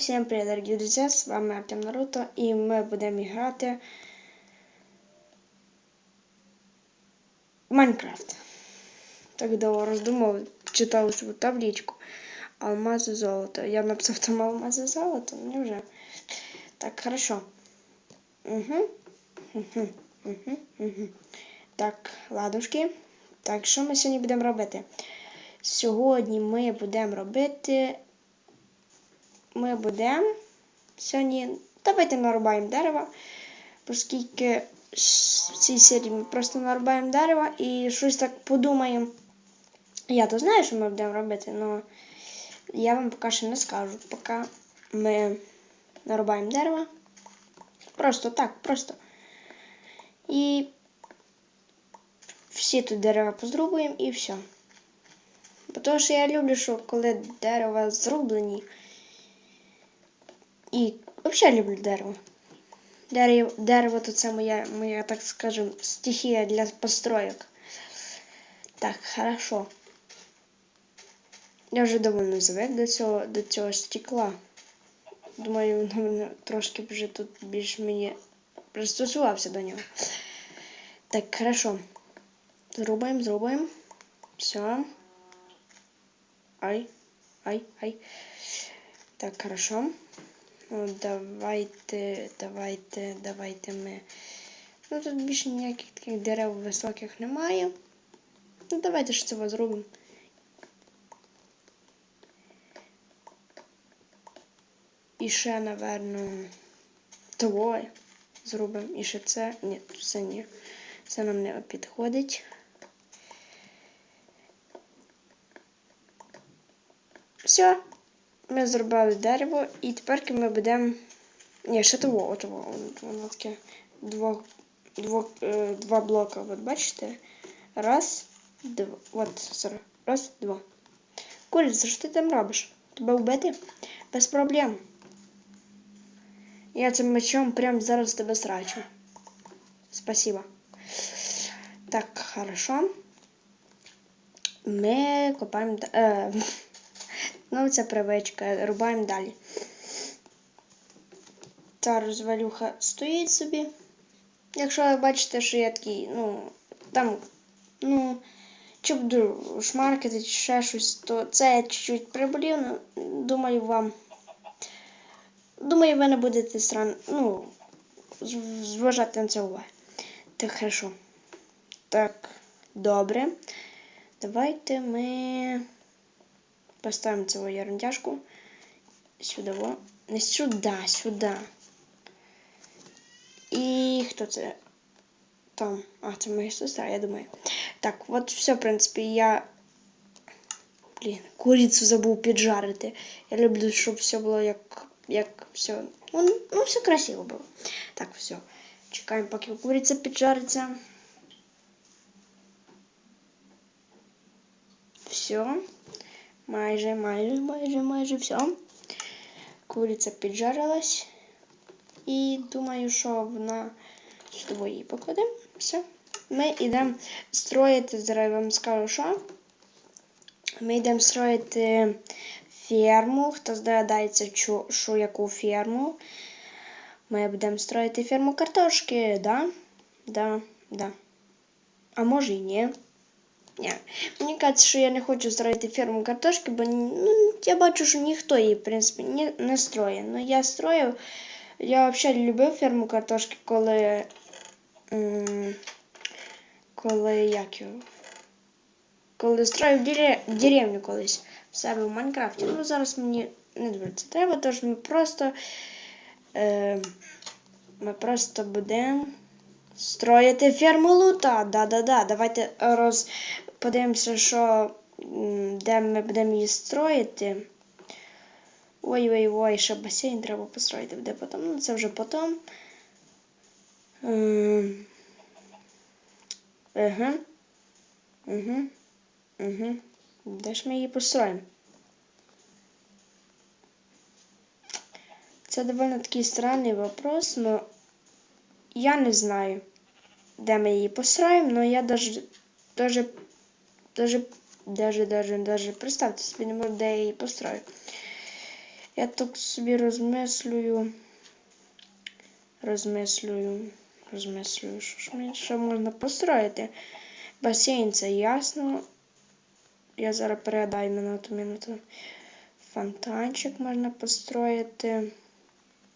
Всем привет, дорогие друзья, с вами Артем Наруто, и мы будем грати в Майнкрафт. Так довго роздумав, читав свою табличку. Алмази золото. Я написав там алмази золото, мені вже. Так, хорошо. Угу. Угу. Угу. Угу. Так, ладушки. Так, що ми сьогодні будемо робити? Сьогодні ми будемо робити ми будемо сьогодні. Давайте нарубаємо дерево, оскільки в цій серії ми просто нарубаємо дерево і щось так подумаємо. Я то знаю, що ми будемо робити, але я вам поки що не скажу. Поки ми нарубаємо дерево. Просто так, просто. І всі тут дерева позрубуємо і все. Бо Тому що я люблю, що коли дерева зрублені. І взагалі люблю дерево. Дерево, дерево то це моя, моя, так скажем, стихія для построек. Так, хорошо. Я вже довольно звик до цього, до цього стекла. Думаю, трошки вже тут більш мені пристосувався до нього. Так, хорошо. Зрубаємо, зрубаємо. Все. Ай, ай, ай. Так, хорошо. Давайте, давайте, давайте ми. Ну тут більше ніяких таких дерев високих немає. Ну давайте ж це зробимо. І ще, напевно, того зробимо. І ще це. Ні, це ні. Це нам не підходить. Все. Ми зробили дерево і тепер ми будемо. Ні, ще того, отого, воно таке е, два блока. От бачите? Раз, два. От, сорі. Раз, два. Куриця, що ти там робиш? Тебе вбити? Без проблем. Я цим мечом прямо зараз тебе срачу. Спасибо. Так, хорошо. Ми копаємо. Е, Ну, це привичка. Рубаємо далі. Та розвалюха стоїть собі. Якщо ви бачите, що я такий, ну, там, ну, чи буду шмаркати, чи ще щось, то це я чуть-чуть приболів, ну, думаю, вам. Думаю, ви не будете стран, ну, зважати на це уваги. Так, хорошо. Так, добре. Давайте ми. Поставим цю ерундяшку сюди. Во. Не сюди, сюди. І хто це? Там. А, це моя сестра, я думаю. Так, от все, в принципі, я. Блін, курицю забув піджарити. Я люблю, щоб все було як. як все. Ну, ну все красиво було. Так, все. Чекаємо, поки куриця піджариться. Все. Майже, майже, майже, майже все. Куриця піджарилась. І думаю, що вона сюди її покладемо. Все. Ми йдемо строїти, зараз вам скажу, що. Ми йдемо строїти ферму. Хто здогадається, що, що яку ферму. Ми будемо строїти ферму картошки, да? Да, да. А може і ні. Ні. Мені кажеться, що я не хочу строїти ферму картошки, бо ну, я бачу, що ніхто її, в принципі, не, не строїть. Ну, я строїв. Я взагалі любив ферму картошки, коли. Коли як його. Коли строїв деревню колись в себе в Майнкрафті. Ну, зараз мені не дуже це треба, тож ми просто. Е, ми просто будемо. Строїти ферму лута. Да-да-да. Давайте роз... подивимося, що де ми будемо її строїти. Ой-ой-ой, ще басейн треба построїти де потім. Ну, це вже потім. Угу. Угу. Угу. Де ж ми її построїмо? Це довольно такий странний вопрос, но я не знаю, де ми її построїмо, но я даже, даже, даже, даже, даже, даже, представте собі, не можу, де я її построю. Я так собі розмислюю. Розмислюю. Розмислюю, що ж мені ще можна построїти. Басейн це ясно. Я зараз перегадаю минуту минуту. Фонтанчик можна построїти.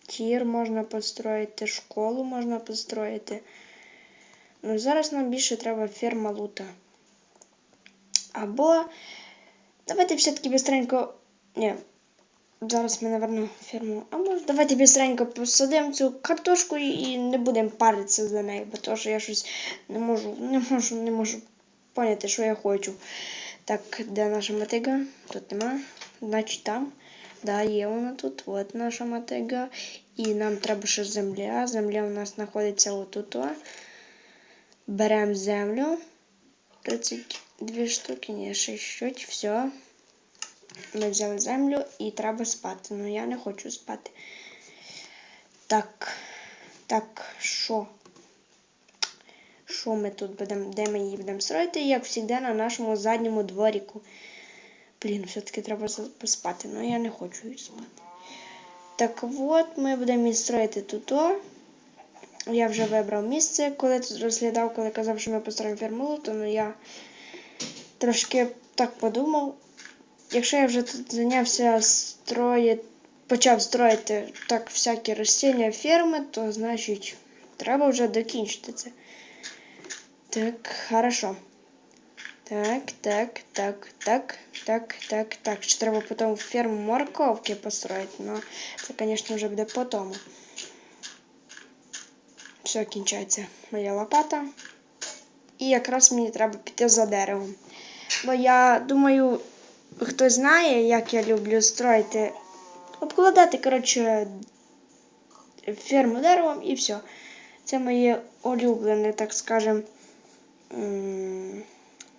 Тір можна построїти, школу можна построїти. Ну, зараз нам більше треба ферма лута. Або давайте все-таки быстренько. Ні, зараз ми, напевно, ферму. А може, давайте быстренько посадимо цю картошку і не будемо паритися за нею, бо то, що я щось не можу, не можу, не можу поняти, що я хочу. Так, де наша мотига? Тут нема. Значить там. Да, є вона тут. От наша мотига. І нам треба ще земля. Земля у нас знаходиться отут. Беремо землю. 32 штуки, ні, 6 штук, все. Ми взяли землю і треба спати. Ну я не хочу спати. Так. Так, що? Що ми тут будемо, де ми її будемо строїти? Як завжди на нашому задньому дворіку. Блін, все-таки треба поспати, але я не хочу її спати. Так от, ми будемо її строїти тут. Я вже вибрав місце, коли розглядав, коли казав, що ми построїмо ферму, то ну я трошки так подумав. Якщо я вже тут зайнявся строїти, почав строїти так всякі рослиння ферми, то значить треба вже докінчити це. Так, хорошо. Так, так, так, так, так, так, так. Ще треба потім ферму морковки построїти, но це, звісно, вже буде потім. Все, кінчається моя лопата. І якраз мені треба піти за деревом. Бо я думаю, хто знає, як я люблю строїти, обкладати, коротше, ферму деревом і все. Це моє улюблене, так скажем,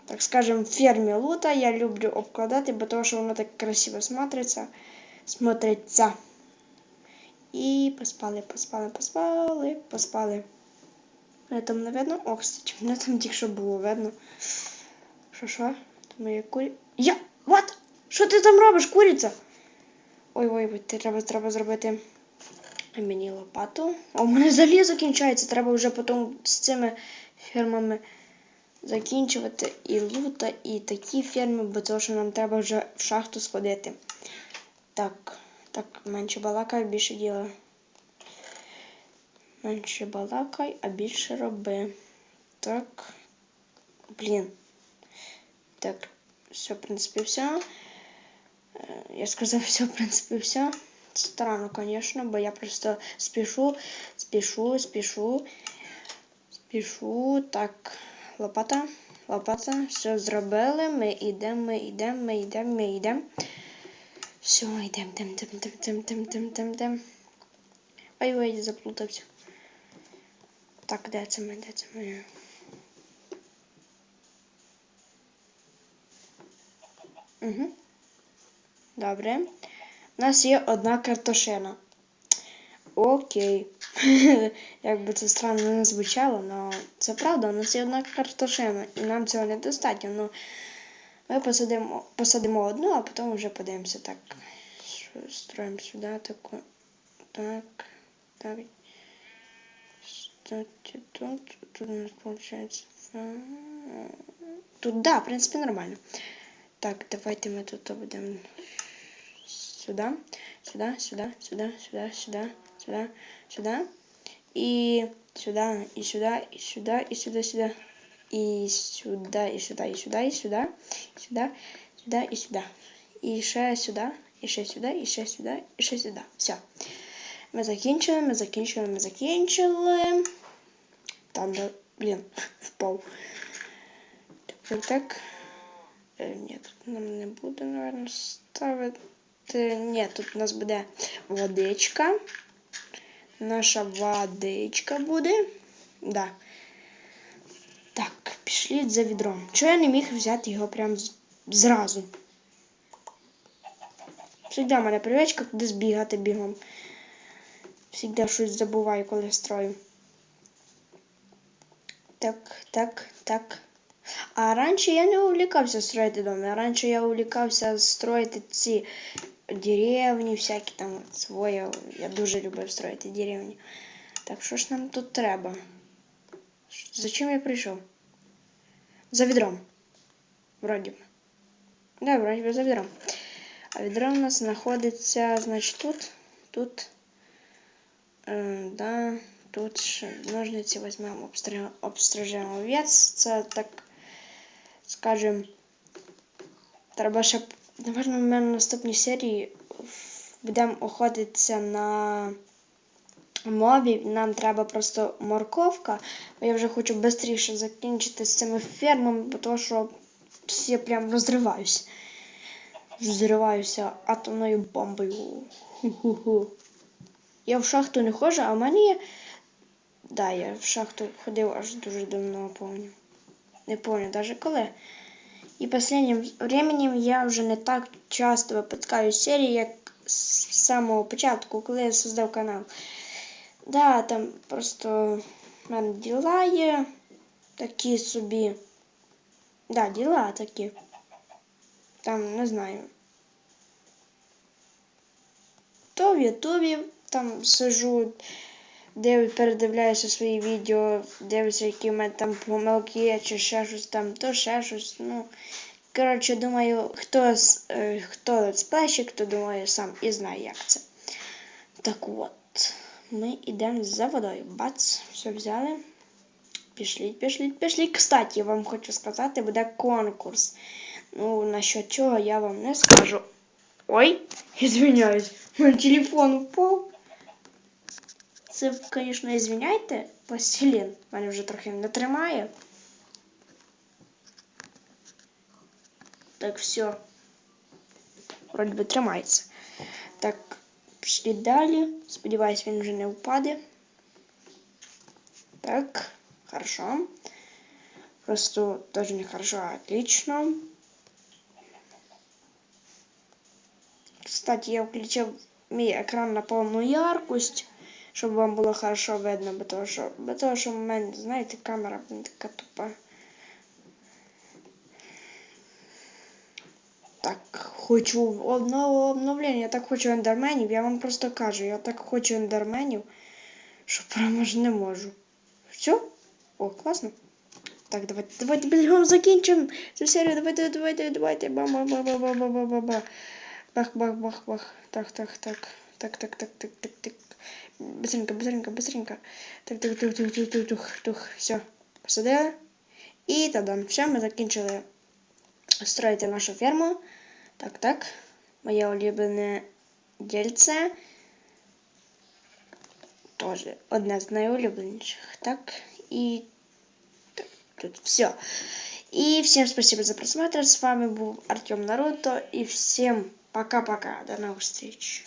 так скажем, фермі лута. Я люблю обкладати, бо того, що воно так красиво смотриться. смотриться. І поспали, поспали, поспали, поспали. Мене там не видно? О, кстати, мене там тільки що було видно. Що, що? Там моє курі... Я! What? Що ти там робиш, куриця? Ой, ой, треба, треба зробити мені лопату. О, у мене залізо кінчається. Треба вже потім з цими фермами закінчувати і лута, і такі ферми, бо то, що нам треба вже в шахту сходити. Так, так, менше балакай, більше діла. Менше балакай, а більше роби. Так. Блін. Так, все, в принципі, все. Я сказав, все, в принципі, все. Странно, конечно, бо я просто спішу, спішу, спішу, спішу. Так, лопата, лопата, все зробили. Ми йдемо, ми йдемо, ми йдемо, ми йдемо. Все, йдемо, йдемо, йдемо, йдемо, йдемо, йдемо, йдемо, йдемо. Ой, ой, заплутався. Так, де це ми, де це ми? Угу. Добре. У нас є одна картошина. Окей. Як би це странно не звучало, але це правда, у нас є одна картошина, і нам цього недостатньо. Ну, ми посадимо посадимо одну, а потім вже подивимося так. Строїмо сюди таку. Так. Так. Кстати, тут. Тут у нас получается. Тут, да, в принципі, нормально. Так, давайте ми тут будемо сюди, сюди, сюди, сюди, сюди, сюди, сюди, сюди. І сюди, і сюди, і сюди, і сюди, сюди. И сюда, и сюда, и сюда, и сюда, и сюда, сюда, и сюда. І ще сюди, і ще сюди, і ще сюди, і ще сюди. Все. Ми закінчили, ми закінчили, ми закінчили. Там, де, блін, впав. Так, так. Е, Ні, тут нам не буде, наверное, ставити. Ні, тут у нас буде водичка. Наша водичка буде. Да. Пішли за відром. Чого я не міг взяти його прям зразу? Всегда мене привичка кудись бігати бігом. Всегда щось забуваю, коли строю. Так, так, так. А раніше я не увлікався строїти дома. Раніше я увлікався строїти ці деревні всякі там своє. Я дуже люблю строїти деревні. Так, що ж нам тут треба? Зачем я прийшов? За ведром. Вроде бы. Да, вроде бы за ведром. А ведро у нас находится, значит, тут. Тут. Э, да. Тут ножницы возьмем, обстрел, обстрижем овец. Це, так, скажем, треба напевно, в мене наступній серії будемо охотитися на мобів. Нам треба просто морковка. Я вже хочу швидше закінчити з цими фермами, бо то, що я прям розриваюсь. Взриваюся атомною бомбою. Ху-ху-ху. Я в шахту не ходжу, а в мене є. Да, я в шахту ходив аж дуже давно, помню. Не помню даже коли. І последнім временем я вже не так часто випускаю серії, як з самого початку, коли я создав канал. Да, там просто в мене діла є такі собі. Да, діла такі. Там, не знаю. То в Ютубі там сижу, де передивляюся свої відео, дивлюся, які в мене там помилки є, чи ще щось там, то ще щось. Ну, коротше, думаю, хто, е, хто летсплейщик, хто думає сам і знає, як це. Так от, ми йдемо за водою. Бац, все взяли. Пішліть, пішліть, пішліть. Кстати, я вам хочу сказати, буде конкурс. Ну, насчет чого я вам не скажу. Ой, извиняюсь, мой телефон упав. Це, звісно, извиняйте, пластилін. Мене вже трохи не тримає. Так, все. Вроді би тримається. Так, пішли далі. Сподіваюсь, він вже не впаде. Так, хорошо. Просто тоже не хорошо, а отлично. Кстати, я включив мій екран на повну яркость, щоб вам було хорошо видно, бо того, що, бо того, що в мене, знаєте, камера така тупа. так хочу одного обновлення, я так хочу ендерменів, я вам просто кажу, я так хочу ендерменів, що прямо ж не можу. Все? О, класно. Так, давайте, давайте бігом закінчимо. Цю серію, давайте, давайте, давайте. Ба-ба-ба-ба-ба-ба-ба-ба. Бах-бах-бах-бах. Так, так, так. Так, так, так, так, так, так. Быстренько, быстренько, быстренько. Так, так, тух, тух, тух, тух, тух, тух. Все. Посадили. І та-дам. Все, ми закінчили строїти нашу ферму. Так, так. Моє улюблене дільце. Тоже одне з найулюбленіших. Так. І так, тут все. И всем спасибо за просмотр. С вами был Артем Наруто. И всем пока-пока. До новых встреч.